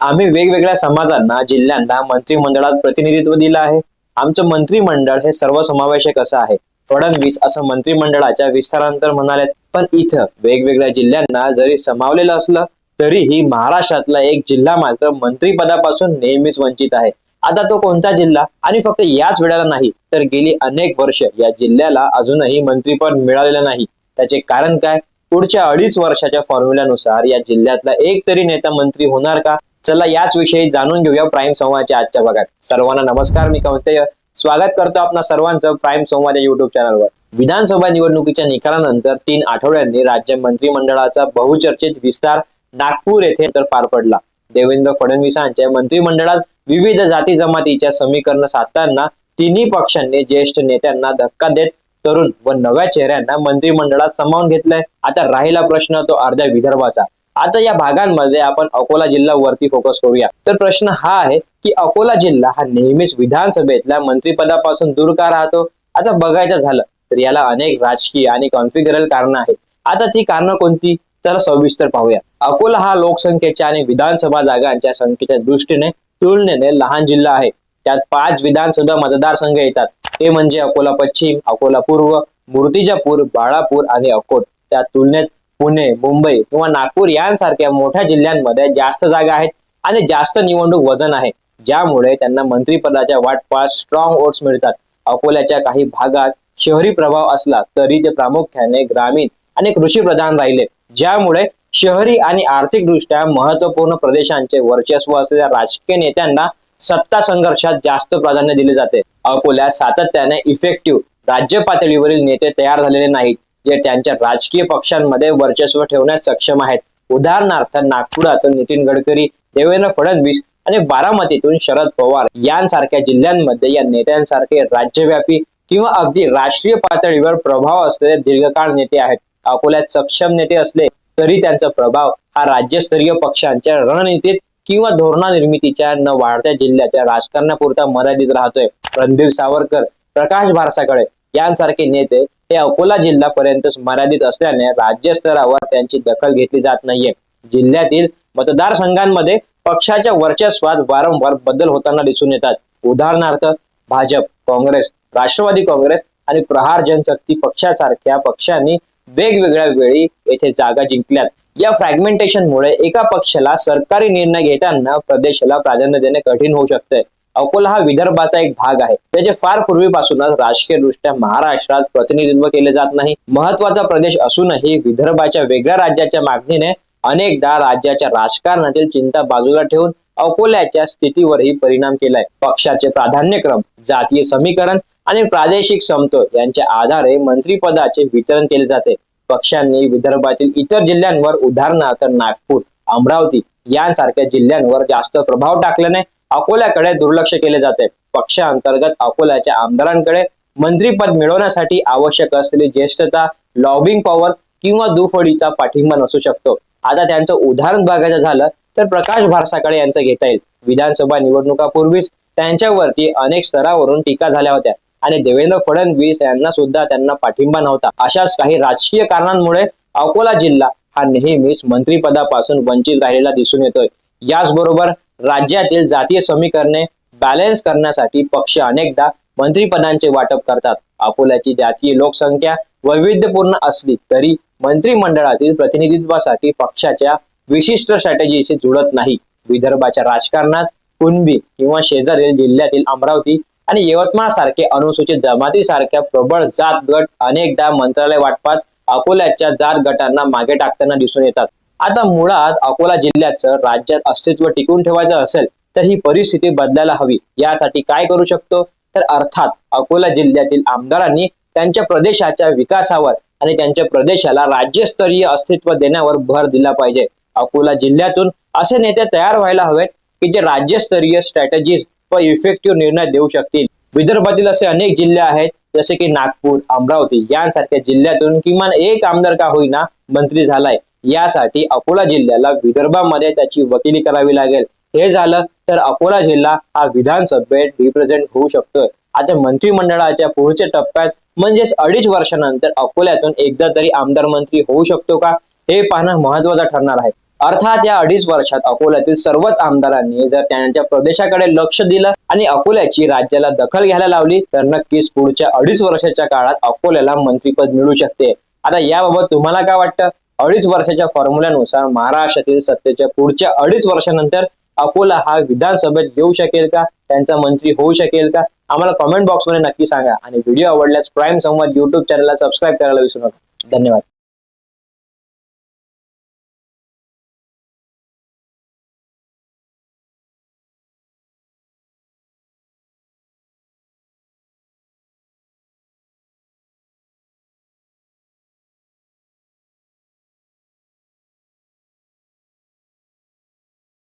आम्ही वेगवेगळ्या समाजांना जिल्ह्यांना मंत्रिमंडळात प्रतिनिधित्व दिलं आहे. आमचं मंत्रिमंडळ हे सर्वसमावेशक असं आहे. फडणवीस असं मंत्रिमंडळाच्या विस्तारानंतर म्हणाले पण इथं वेगवेगळ्या जिल्ह्यांना जरी समावलेलं असलं तरीही महाराष्ट्रातला एक जिल्हा मात्र मंत्रिपदापासून नेहमीच वंचित आहे. आता तो कोणता जिल्हा? आणि फक्त याच वेळेला नाही तर गेली अनेक वर्ष या जिल्ह्याला अजूनही मंत्रिपद मिळालेलं नाही. त्याचे कारण काय? पुढच्या अडीच वर्षाच्या फॉर्म्युल्यानुसार या जिल्ह्यातला एक तरी नेता मंत्री होणार का? चला याच विषयी जाणून घेऊया प्राईम संवादच्या आजच्या भागात. सर्वांना नमस्कार मी कौंतेय स्वागत करतो आपणा सर्वांचं प्राईम संवाद या युट्यूब चॅनलवर विधानसभा निवडणुकीच्या निकालानंतर तीन आठवड्यांनी राज्य मंत्रिमंडळाचा बहुचर्चित विस्तार नागपूर येथे तर पार पडला. देवेंद्र फडणवीसांच्या मंत्रिमंडळात विविध जाती जमातीच्या समीकरण साधताना तिन्ही पक्षांनी ज्येष्ठ नेत्यांना धक्का देत तरुण व नव्या चेहऱ्यांना मंत्रिमंडळात सामावून घेतलंय. आता राहिला प्रश्न तो अर्ध्या विदर्भाचा. आता या भागांमध्ये आपण अकोला जिल्हा वरती फोकस करूया. तर प्रश्न हा आहे की अकोला जिल्हा हा नेहमीच विधानसभेतल्या मंत्रिपदापासून दूर का राहतो? आता बघायचं झालं तर याला अनेक राजकीय आणि कॉन्फिगरल कारण आहेत. आता ती कारणं कोणती? तर सविस्तर पाहूया. अकोला हा लोकसंख्येच्या आणि विधानसभा जागांच्या संख्येच्या दृष्टीने तुलनेने लहान जिल्हा आहे. त्यात पाच विधानसभा मतदारसंघ येतात. ते म्हणजे अकोला पश्चिम अकोला पूर्व मूर्तिजापूर बाळापूर आणि अकोट. त्या तुलनेत पुणे मुंबई किंवा नागपूर यांसारख्या मोठ्या जिल्ह्यांमध्ये जास्त जागा आहेत आणि जास्त निवडणूक वजन आहे. ज्यामुळे त्यांना मंत्रिपदाच्या वाटपात स्ट्रॉंग वोट्स मिळतात. अकोल्याच्या काही भागात शहरी प्रभाव असला तरी ते प्रामुख्याने ग्रामीण आणि कृषी प्रधान राहिले. ज्यामुळे शहरी आणि आर्थिकदृष्ट्या महत्त्वपूर्ण प्रदेशांचे वर्चस्व असलेल्या राजकीय नेत्यांना सत्ता संघर्षात जास्त प्राधान्य दिले जाते. अकोल्यात सातत्याने इफेक्टिव्ह राज्य पातळीवरील नेते तयार झालेले नाहीत. जे त्यांच्या राजकीय पक्षांमध्ये वर्चस्व ठेवण्यास सक्षम आहेत. उदाहरणार्थ नागपुरातून नितीन गडकरी देवेंद्र फडणवीस आणि बारामतीतून शरद पवार यांसारख्या जिल्ह्यांमध्ये या नेत्यांसारखे राज्यव्यापी किंवा अगदी राष्ट्रीय पातळीवर प्रभाव असलेले दीर्घकाळ नेते आहेत. अकोल्यात सक्षम नेते असले तरी त्यांचा प्रभाव हा राज्यस्तरीय पक्षांच्या रणनीतीत किंवा धोरणा निर्मितीच्या न वाढत्या जिल्ह्याच्या राजकारणापुरता मर्यादित राहतोय. रणधीर सावरकर प्रकाश भारसाकडे यांसारखे नेते हे अकोला जिल्ह्यापर्यंतच मर्यादित असल्याने राज्य स्तरावर त्यांची दखल घेतली जात नाहीये. जिल्ह्यातील मतदारसंघांमध्ये पक्षाच्या वर्चस्वात वारंवार बदल होताना दिसून येतात. उदाहरणार्थ भाजप काँग्रेस राष्ट्रवादी काँग्रेस आणि प्रहार जनशक्ती पक्षासारख्या पक्षांनी वेगवेगळ्या वेळी येथे जागा जिंकल्यात. या फ्रॅगमेंटेशनमुळे एका पक्षाला सरकारी निर्णय घेताना प्रदेशाला प्राधान्य देणे कठीण होऊ शकते. अकोला हा विदर्भाचा एक भाग आहे. त्याचे फार पूर्वीपासूनच राजकीय दृष्ट्या महाराष्ट्रात प्रतिनिधित्व केले जात नाही. महत्त्वाचा प्रदेश असूनही विदर्भाच्या वेगळ्या राज्याच्या मागणीने अनेकदा राज्याच्या राजकारणातील चिंता बाजूला ठेवून अकोल्याच्या स्थितीवरही परिणाम केलाय. पक्षाचे प्राधान्यक्रम जातीय समीकरण आणि प्रादेशिक समतोल यांच्या आधारे मंत्रिपदाचे वितरण केले जाते. पक्षांनी विदर्भातील इतर जिल्ह्यांवर उदाहरणार्थ नागपूर अमरावती यांसारख्या जिल्ह्यांवर जास्त प्रभाव टाकल्याने अकोल्याकडे दुर्लक्ष केले जाते. पक्षांतर्गत अकोल्याच्या आमदारांकडे मंत्रीपद मिळवण्यासाठी आवश्यक असलेली ज्येष्ठता लॉबिंग पॉवर किंवा दुफडीचा पाठिंबा नसू शकतो. आता त्यांचं उदाहरण बघायचं झालं तर प्रकाश भारसाकडे यांचं घेता येईल. विधानसभा निवडणुकापूर्वीच त्यांच्यावरती अनेक स्तरावरून टीका झाल्या होत्या आणि देवेंद्र फडणवीस यांना सुद्धा त्यांना पाठिंबा नव्हता. अशाच काही राजकीय कारणांमुळे अकोला जिल्हा हा नेहमीच मंत्रिपदापासून वंचित राहिलेला दिसून येतोय. याचबरोबर राज्यातील जातीय समीकरणे बॅलन्स करण्यासाठी पक्ष अनेकदा मंत्रिपदांचे वाटप करतात. अकोल्याची जातीय लोकसंख्या वैविध्यपूर्ण असली तरी मंत्रिमंडळातील प्रतिनिधित्वासाठी पक्षाच्या विशिष्ट स्ट्रॅटेजीशी जुळत नाही. विदर्भाच्या राजकारणात कुणबी किंवा शेजारील जिल्ह्यातील अमरावती आणि यवतमाळ सारखे अनुसूचित जमाती सारख्या प्रबळ जात गट अनेकदा मंत्रालय वाटपात अकोल्याच्या जात गटांना मागे टाकताना दिसून येतात. आता मुळात अकोला जिल्ह्याचं राज्यात अस्तित्व टिकून ठेवायचं असेल तर ही परिस्थिती बदलायला हवी. यासाठी काय करू शकतो? तर अर्थात अकोला जिल्ह्यातील आमदारांनी त्यांच्या प्रदेशाच्या विकासावर आणि त्यांच्या प्रदेशाला राज्यस्तरीय अस्तित्व देण्यावर भर दिला पाहिजे. अकोला जिल्ह्यातून असे नेते तयार व्हायला हवेत की जे राज्यस्तरीय स्ट्रॅटेजीज व इफेक्टिव्ह निर्णय देऊ शकतील. विदर्भातील असे अनेक जिल्हे आहेत जसे की नागपूर अमरावती यांसारख्या जिल्ह्यातून किमान एक आमदार का होईना मंत्री झालाय. यासाठी अकोला जिल्ह्याला विदर्भामध्ये त्याची वकिली करावी लागेल. हे झालं तर अकोला जिल्हा हा विधानसभेत रिप्रेझेंट होऊ शकतोय. आता मंत्रिमंडळाच्या पुढच्या टप्प्यात म्हणजेच अडीच वर्षानंतर अकोल्यातून एकदा तरी आमदार मंत्री होऊ शकतो का? हे पाहणं महत्वाचं ठरणार आहे. अर्थात या अडीच वर्षात अकोल्यातील सर्वच आमदारांनी जर त्यांच्या प्रदेशाकडे लक्ष दिलं आणि अकोल्याची राज्याला दखल घ्यायला लावली तर नक्कीच पुढच्या अडीच वर्षाच्या काळात अकोल्याला मंत्रीपद मिळू शकते. आता याबाबत तुम्हाला काय वाटतं? अडीच वर्षाच्या फॉर्म्युल्यानुसार महाराष्ट्रातील सत्तेच्या पुढच्या अडीच वर्षानंतर अकोला हा विधानसभेत येऊ शकेल का? त्यांचा मंत्री होऊ शकेल का? आम्हाला कमेंट बॉक्समध्ये नक्की सांगा. आणि व्हिडिओ आवडल्यास प्राईम संवाद युट्यूब चॅनलला सबस्क्राईब करायला विसरू नका. धन्यवाद.